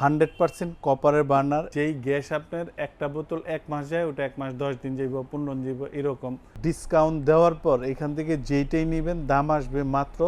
Hundred percent কপারের burner, যেই gas আপনার একটা বোতল এক মাস যায়, ওটা এক মাস দশ দিন যাইব, পনেরো দিন যাইব, এরকম। ডিসকাউন্ট দেওয়ার পর এখান থেকে যেইটাই নেবেন, দাম আসবে মাত্র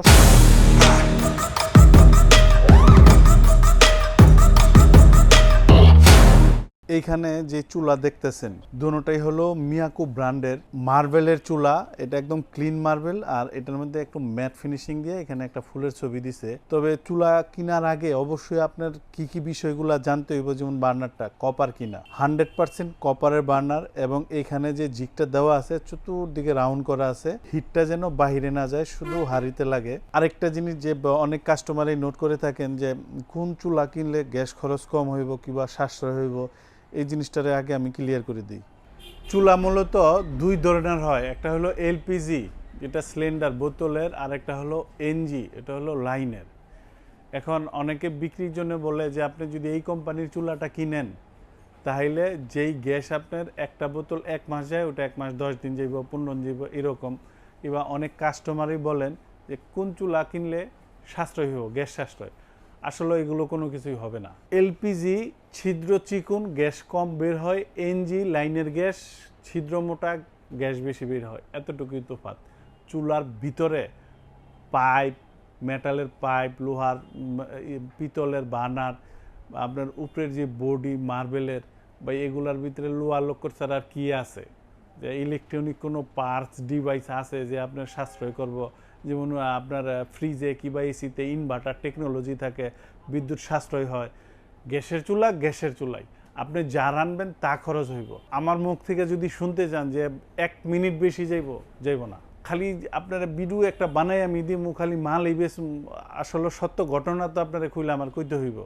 এইখানে যে চুলা দেখতেছেন দুটোটাই হলো মিয়াকো ব্র্যান্ডের মার্বেলের চুলা। এটা একদম ক্লিন মার্বেল আর এটার মধ্যে একটু ম্যাট ফিনিশিং দিয়ে এখানে একটা ফুলের ছবি দিছে। তবে চুলা কেনার আগে অবশ্যই আপনার কি কি বিষয়গুলো জানতে হইব, যেমন বার্নারটা, কপার কিনা। হান্ড্রেড পার্সেন্ট কপারের বার্নার এবং এখানে যে জিকটা দেওয়া আছে, চতুর্দিকে রাউন্ড করা আছে, হিটটা যেন বাহিরে না যায়, শুধু হাড়িতে লাগে। আরেকটা জিনিস যে অনেক কাস্টমারই নোট করে থাকেন যে, কোন চুলা কিনলে গ্যাস খরচ কম হইব কিংবা সাশ্রয় হইব এই জিনিসটারে আগে আমি ক্লিয়ার করে দিই। চুলা মূলত দুই ধরনের হয়, একটা হলো এলপিজি যেটা সিলিন্ডার বোতলের, আর একটা হলো এনজি এটা হলো লাইনের এখন অনেকে বিক্রির জন্য বলে যে, আপনি যদি এই কোম্পানির চুলাটা কিনেন, তাহলে যেই গ্যাস আপনার একটা বোতল এক মাস যায়, ওটা এক মাস দশ দিন যাইব, পনেরো দিন যাইব, এরকম। কিংবা অনেক কাস্টমারই বলেন যে, কোন চুলা কিনলে সাশ্রয় হইব, গ্যাস সাশ্রয়? আসলে এগুলো কোনো কিছুই হবে না। এলপিজি ছিদ্র চিকুন, গ্যাস কম বের হয়, এনজি লাইনের গ্যাস, ছিদ্র মোটা, গ্যাস বেশি বের হয়। এতটুকুই তফাৎ। চুলার ভিতরে পাইপ, মেটালের পাইপ, লোহার পিতলের বানার, আপনার উপরের যে বডি, মার্বেলের, বা এগুলার ভিতরে লোহা লক্কর ছাড়া আর কী আছে? যে ইলেকট্রনিক কোনো পার্টস ডিভাইস আছে যে আপনার সাশ্রয় করব। যেমন আপনার ফ্রিজে কিংবা এসিতে ইনভার্টার টেকনোলজি থাকে, বিদ্যুৎ সাশ্রয় হয়। গ্যাসের চুলা গ্যাসের চুলাই আপনি যা রানবেন তা খরচ হইব। আমার মুখ থেকে যদি শুনতে চান যে এক মিনিট বেশি যাইব যাইব না। খালি আপনারা বিডু একটা বানাই আমি দিই মু খালি মাল এই বেশ আসলে সত্য ঘটনা তো আপনারা খুলে আমার কইতে হইব।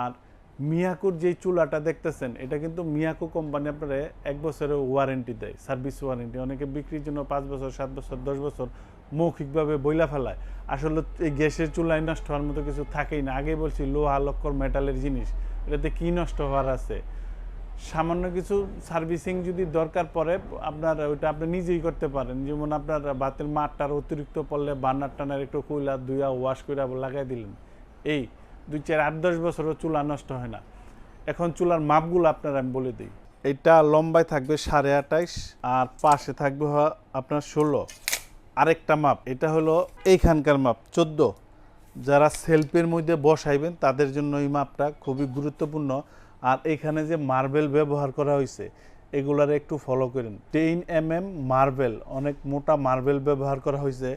আর মিয়াকুর যে চুলাটা দেখতেছেন, এটা কিন্তু মিয়াকো কোম্পানি আপনারা এক বছরের ওয়ারেন্টি দেয় সার্ভিস ওয়ারেন্টি অনেকে বিক্রির জন্য পাঁচ বছর, সাত বছর, দশ বছর মৌখিকভাবে বইলা ফেলায়। আসলে এই গ্যাসের চুলায় নষ্ট হওয়ার মতো কিছু থাকেই না। আগে বলছি, লোহা, লক্কর মেটালের জিনিস, এটাতে কি নষ্ট হওয়ার আছে? সামান্য কিছু সার্ভিসিং যদি দরকার পড়ে, আপনার ওইটা আপনি নিজেই করতে পারেন। যেমন আপনার বাতের মাঠটার অতিরিক্ত পড়লে বার্নার টানার একটু কইলা দুইয়া ওয়াশ করে লাগাই দিলেন। এই দুই চার আট দশ বছরও চুলা নষ্ট হয় না। এখন চুলার মাপগুলো আপনার আমি বলে দিই। এটা লম্বায় থাকবে সাড়ে আঠাইশ আর পাশে থাকবে আপনার ষোলো। আরেকটা মাপ, এটা হলো এইখানকার মাপ, চোদ্দ। যারা সেলফের মধ্যে বসাইবেন, তাদের জন্য এই মাপটা খুবই গুরুত্বপূর্ণ। আর এখানে যে মার্বেল ব্যবহার করা হয়েছে এগুলার একটু ফলো করেন। টেন এম এম মার্বেল, অনেক মোটা মার্বেল ব্যবহার করা হয়েছে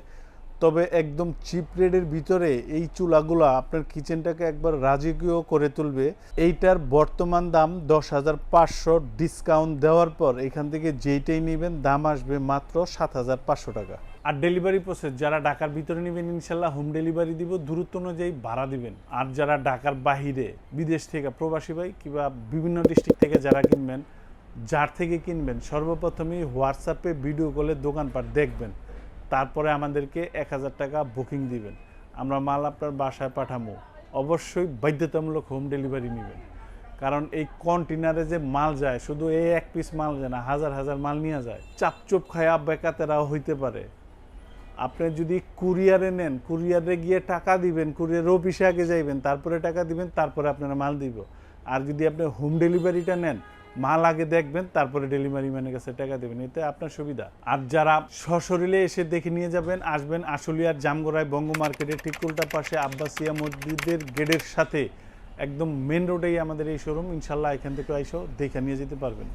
তবে একদম চিপ রেডের ভিতরে এই চুলাগুলো আপনার কিচেনটাকে একবার রাজকীয় করে তুলবে। এইটার বর্তমান দাম দশ হাজার পাঁচশো ডিসকাউন্ট দেওয়ার পর এখান থেকে যেইটাই নেবেন দাম আসবে মাত্র সাত হাজার পাঁচশো টাকা। আর ডেলিভারি প্রসেস যারা ঢাকার ভিতরে নেবেন ইনশাল্লাহ হোম ডেলিভারি দিব দূরত্ব অনুযায়ী ভাড়া দিবেন। আর যারা ঢাকার বাহিরে বিদেশ থেকে প্রবাসী ভাই কিংবা বিভিন্ন ডিস্ট্রিক্ট থেকে যারা কিনবেন, যার থেকে কিনবেন, সর্বপ্রথমেই হোয়াটসঅ্যাপে ভিডিও কলে দোকানপাট দেখবেন। তারপরে আমাদেরকে এক হাজার টাকা বুকিং দিবেন। আমরা মাল আপনার বাসায় পাঠাবো অবশ্যই বাধ্যতামূলক হোম ডেলিভারি নেবেন। কারণ এই কন্টেনারে যে মাল যায়, শুধু এই এক পিস মাল যায় না, হাজার হাজার মাল নিয়ে যায়। চাপচুপ খায়া বেকাতেরাও হইতে পারে। আপনি যদি কুরিয়ারে নেন, কুরিয়ারে গিয়ে টাকা দিবেন কুরিয়ার অফিসে আগে যাইবেন, তারপরে টাকা দিবেন, তারপরে আপনারা মাল দিব। আর যদি আপনি হোম ডেলিভারিটা নেন মাল আগে দেখবেন, তারপরে ডেলিভারি ম্যানের কাছে টাকা দেবেন। এতে আপনার সুবিধা। আর যারা সশরীরে এসে দেখে নিয়ে যাবেন, আসবেন আশুলিয়ার জামগোড়ায় বঙ্গ মার্কেটের ঠিক উল্টা পাশে আব্বাসিয়া মসজিদের গেটের সাথে, একদম মেন রোডেই আমাদের এই শোরুম ইনশাল্লাহ এখান থেকে আইসো দেখে নিয়ে যেতে পারবেন।